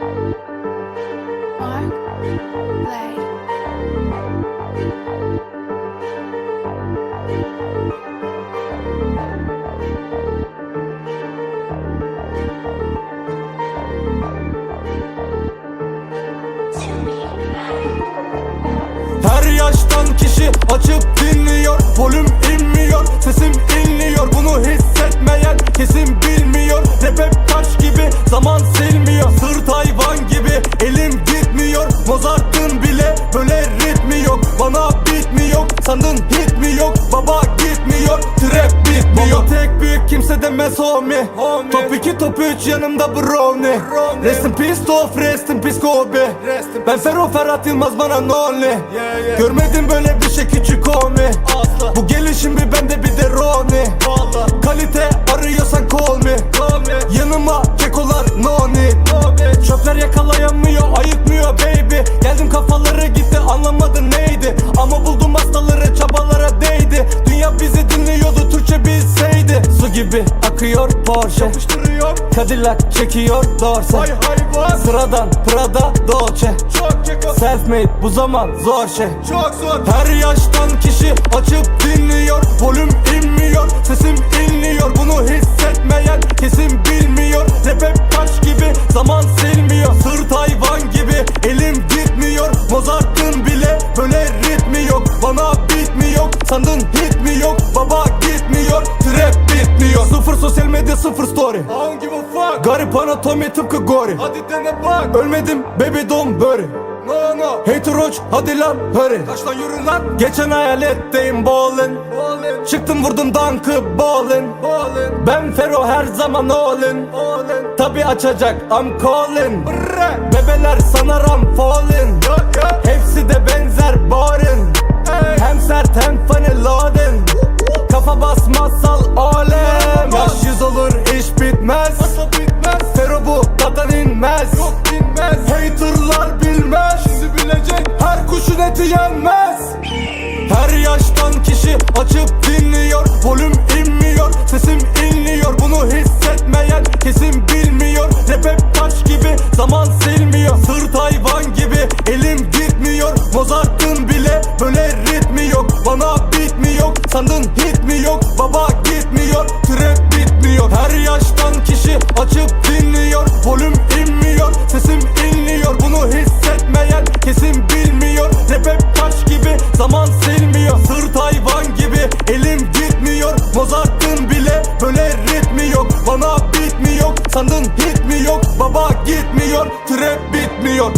Her yaştan kişi açıp dinliyor Volüm inmiyor sesim inliyor tek büyük kimse demez homie, Top 2 top 3 yanımda brownie. Rest in peace Tof rest in peace Kobe. Ben Ferro Ferhat Yılmaz bana no only Görmedim böyle bir şey küçük homie Bu gelişim bir bende bir de Roni Kalite gibi akıyor Porsche. Yapıştırıyor. Cadillac çekiyor Dorse. Vay hayvan Sıradan Prada Dolce. Çok keko Self made bu zaman zor şey. Çok zor. Her yaştan kişi açıp dinliyor. Volüm inmiyor Sesim inliyor. Bunu hissetmeyen anatomi tıpkı gori. Hadi dene bak. Ölmedim baby don't worry. No no. Hater roach hadi lan hurry. Kaç lan yürü lan. Geçen hayaletteyim ballin. Ballin. Çıktım vurdum dankı ballin. Ballin. Ben Fero her zaman allin. Allin. Tabi açacak I'm calling. Bebeler sanar I'm falling Hepsi de benzer yenmez. Her yaştan kişi açıp dinliyor. Volüm inmiyor sesim inliyor. Bunu hissetmeyen kesin bilmiyor. Rap hep taş gibi zaman silmiyor. Sırt hayvan gibi elim gitmiyor. Mozart'ın bile böyle ritmi yok. Bana beat mi yok? Sandın hit mi yok? Baba gitmiyor trap Mozart'ın bile böyle ritmi yok? Bana beat mi yok? Sandın hit mi yok? Baba gitmiyor trap bitmiyor